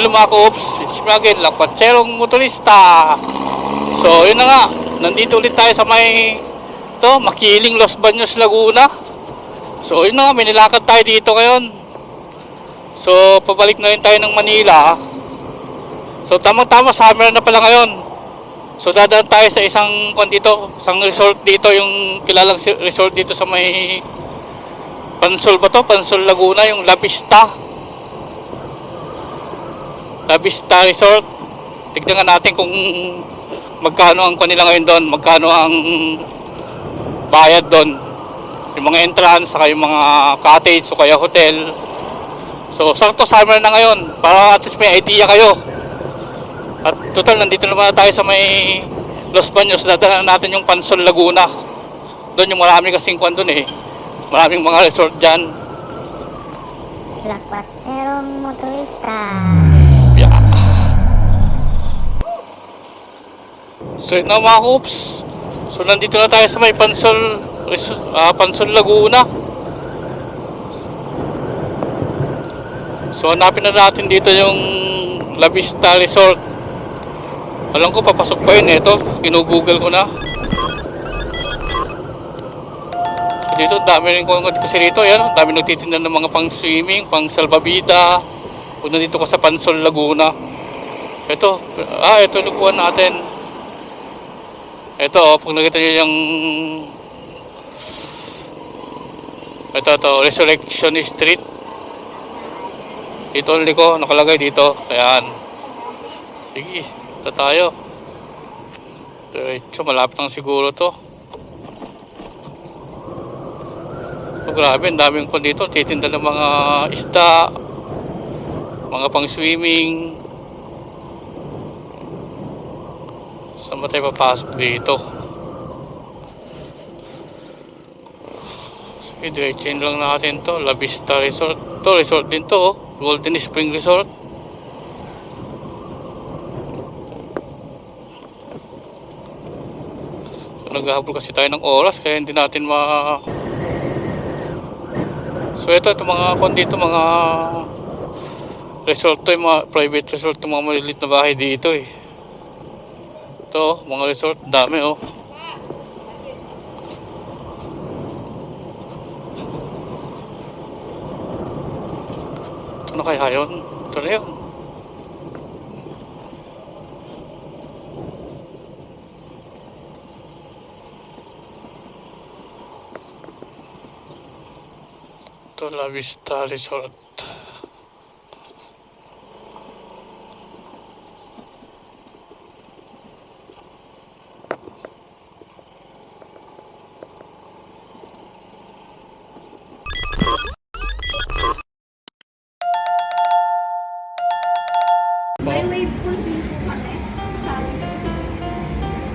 Hello mga koops, again, Lakpatserong Motorista. So, yun na nga, nandito ulit tayo sa may to, Makiling Los Baños, Laguna. So, yun na nga, may nilakad tayo dito ngayon. So, pabalik na rin tayo ng Manila. So, tamang-tama, summer na pala ngayon. So, dadaan tayo sa isang kwan dito, isang resort dito, yung kilalang resort dito sa may Pansol ba to? Pansol Laguna, yung La Vista. La Vista Resort. Tignan natin kung magkano ang kanila ngayon doon, magkano ang bayad doon. Yung mga entrance, saka yung mga cottage o kaya hotel. So, sakto summer na ngayon para at least may idea kayo. At total, nandito naman na tayo sa may Los Baños. Dadaan natin yung Pansol Laguna. Doon yung marami kasing kwan doon eh. Maraming mga resort dyan. Lakpatserong motorista. So yun na mga koops. So nandito na tayo sa may Pansol, ah, Pansol Laguna. So hanapin na natin dito yung La Vista Resort. Alam ko papasok pa yun ito. Ginugoogle ko na. So dito dami rin ko kasi rito. Yan, dami nagtitinda ng mga pang swimming, pang salbabida. Kung nandito ka sa Pansol Laguna. Ito, ah, ito lukuhan natin. Ito, oh, pag nakita nyo yung ito, ito, Resurrection Street. Dito ang liko, nakalagay dito. Ayan. Sige, ito tayo. Diretso, malapit lang siguro to. So, grabe, ang daming kon dito. Titinda ng mga isda, mga pang swimming. Saan ba tayo papasok dito? Sige, diretsin lang natin to. La Vista Resort. To, resort din to. oh. Golden Spring Resort. So, naghahabol kasi tayo ng oras kaya hindi natin ma... So, ito, ito mga kon dito, mga resort to, yung mga private resort, yung mga malilit na bahay dito eh. Ito, mga resort, dami oh. Ito na kaya yun? Ito na yun. Ito, La Vista Resort.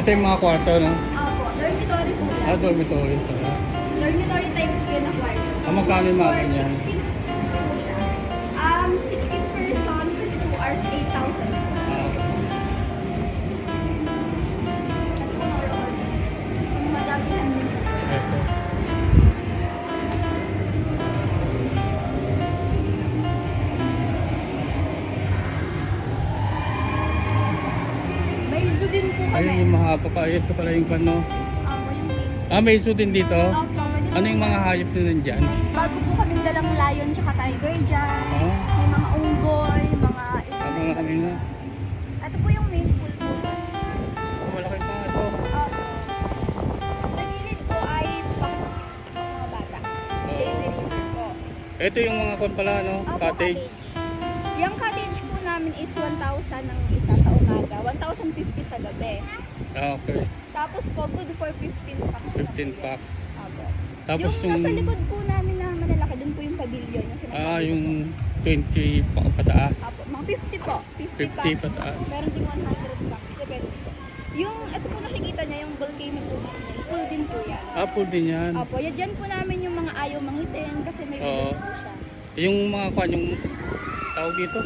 Ito yung mga kwarto, no? Opo, dormitory po yan. Ah, dormitory pala. Dormitory type yun na kwarto. Ah, magkano yung mga For ganyan? 16 po siya. Um, 16 person, 22 hours, 8,000. Ah, Ang madami lang din. ito. Zoo din po kami. Ayun yung mahaba pa. Ito pala yung pano. May- Ah, may zoo din dito. Opo, pwede Ano po yung mga hayop na nandyan? Bago po kaming dalang lion tsaka tiger dyan. Ah, May mga unggoy, mga... ano nga kanina? Ito po yung main pool po. Oh, malaki pa ito. Opo. Sa gilid po ay pang mga bata. Po. Ito yung mga kon pala, no? Opo, Cottage. Yung cottage po namin is 1,000 ang isa sa umaga, 1,050 sa gabi. Ah, okay. Tapos po, good for 15 packs. 15 packs. Opo. Tapos yung, yung... nasa likod po namin na malalaki, dun po yung pavilion. Yung Ah, yung po. 20 pa pataas. Opo, mga 50 po. 50, 50 packs. pataas. Meron din 100 packs. Depende po. Yung, ito po nakikita niya, yung volcano po namin. Full din po yan. Ah, full din yan. Opo, yan dyan po namin yung mga ayaw mangitin kasi may Oo. po siya. Yung mga kwan, yung tawag dito,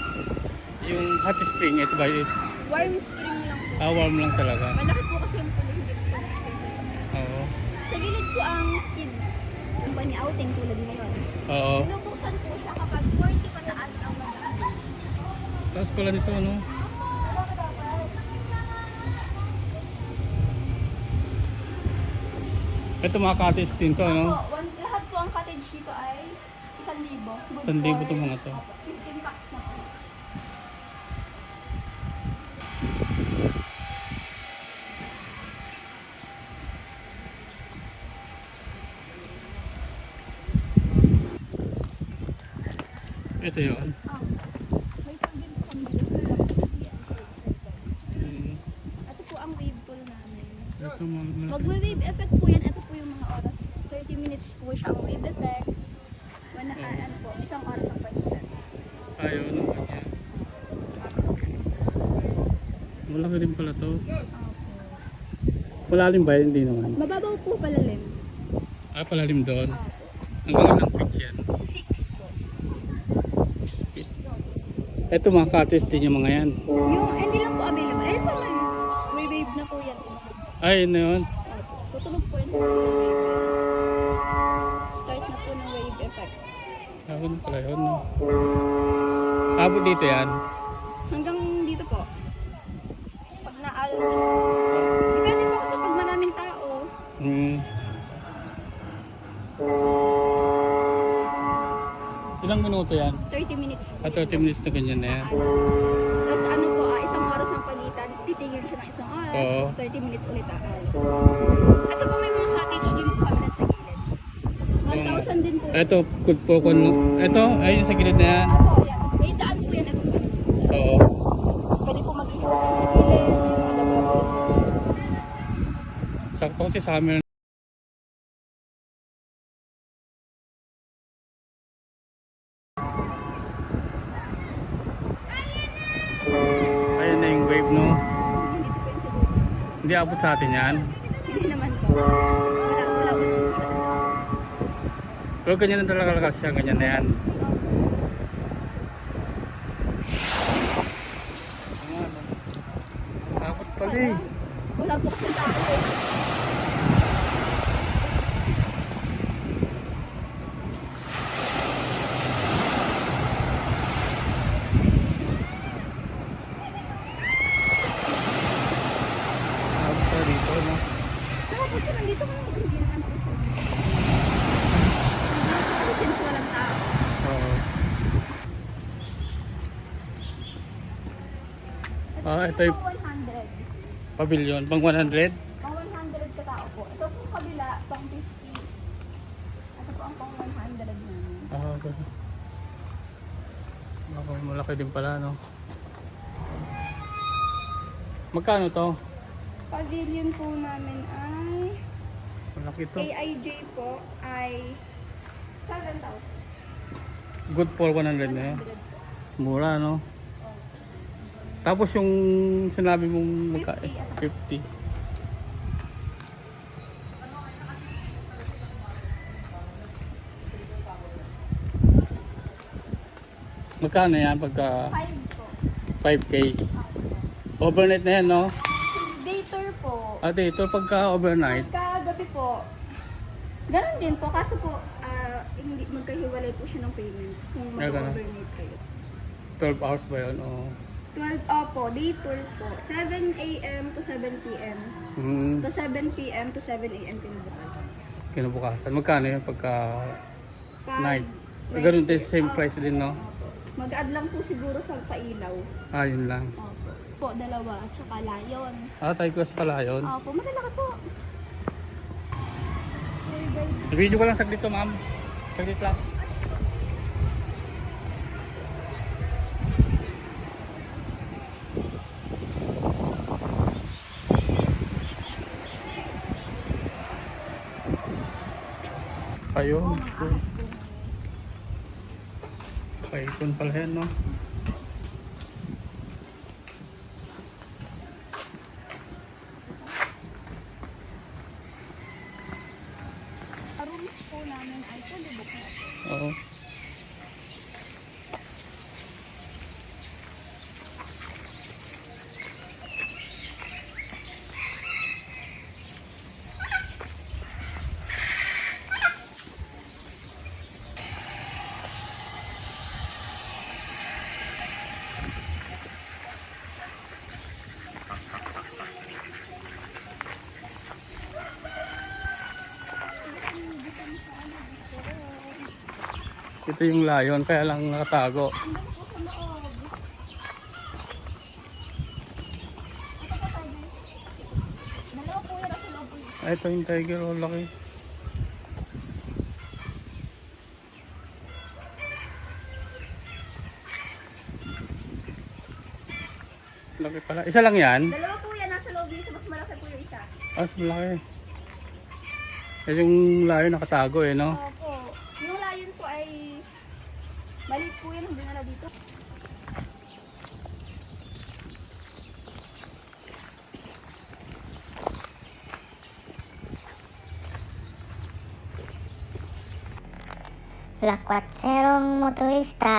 yung hot spring, ito ba? Ito, Warm spring lang po. ah, warm lang talaga. Malaki po kasi yung pool, hindi po. Oo. Sa gilid po ang kids company outing tulad ngayon. Oo. Binubuksan po siya kapag 40 pataas ang mag Taas pala nito, ano? Ito mga cottage din to, ano? Po, one, lahat po ang cottage dito ay 1,000. Good 1,000 for- to mga to. Opo, 15 packs na po. Ito yun. Ah, may pagin po kami dito. Mm. Ito po ang wave pool namin. Mag-wave effect po yan. Ito po yung mga oras. 30 minutes po siya ang wave effect. When naka, ano po, isang oras ang pagkitan. Ayaw ng ganyan. Malaki rin pala to. Malalim ba? Hindi naman. Mababaw po palalim. Ah, palalim doon. Opo. Hanggang ilang feet yan? 6 Feet. Ito mga cottage din yung mga yan. Yung, eh, hindi lang po available. Ayun po man. Wave wave na po yan. Ay, yun na yun. Opo. Tutulog po yun. Start na po ng wave effect. Ganun pala yun. no? Abot dito yan. Hanggang dito po. Pag naalon siya. Depende po kasi pag maraming tao. Hmm. Ilang minuto yan? 30 minutes. Ah, 30 minutes na ganyan na yan. Tapos ano po, ah, isang oras ang pagitan. Titigil siya ng isang oras. Oo. Tapos 30 minutes ulit aal. Ito po may mga cottage din po kami sa gilid. 1,000 din po. Ito, good po kung... Ito, ayun sa gilid na yan. Ako, yan. May daan po yan. Ito. Oo. Pwede po mag-ikot dyan sa gilid. Sakto kasi summer. Ayun Hindi abot sa atin yan. Hindi naman po. Wala, wala po. Pero ganyan na talaga lakas siya, ganyan na yan. Abot pala eh. Wala po kasi eh. Abot pala dito, no? Saka po ito, nandito ko lang. Hindi naman po siya. Kasi since walang tao. Oo. Ah, ito yung Pang 100. pavilion, pang 100. Pang 100 ka tao po. Ito po kabila, pang 50. Ito po ang pang 100 namin. Ah, okay. Baka malaki din pala, no? Magkano to? Pavilion po namin ay Malaki to. AIJ po ay 7,000. Good for 100 na yun. Mura, no? Tapos yung sinabi mong magka 50. Magkano yan pagka 5 po. 5k? Overnight na yan, no? Day tour po. Ate, ito pagka overnight, Kagabi po, ganun din po. Kaso po, ah, hindi magkahiwalay po siya ng payment kung Ah, mag-overnight kayo. 12 hours ba yun? Oo. 12, opo, day tour po. 7 a.m. to 7 p.m. Mm, To 7 p.m. to 7 a.m. kinabukasan. kinabukasan. Magkano yun pagka Pag night? Ganun din, same price din, no? Opo. Mag-add lang po siguro sa pailaw. Ah, yun lang. Opo. Po, dalawa. At saka layon. Ah, tayo ko pala yun. Opo, madala ka po. Sorry guys. Video ko lang saglit to, ma'am. Saglit lang. Ayun. Paikon pala yan, no? Rooms po namin ay na po. Oo. Ito yung lion, kaya lang nakatago. Loob. Ito ito yung tiger, oh, laki. Laki pala. Isa lang yan? Dalawa po yan nasa loob dito. Mas malaki po yung isa. Ah, mas malaki. Eh, yung lion nakatago eh, no? Opo. Yung lion po ay maliit po yan. Hindi na dito. Lakwatserong motorista.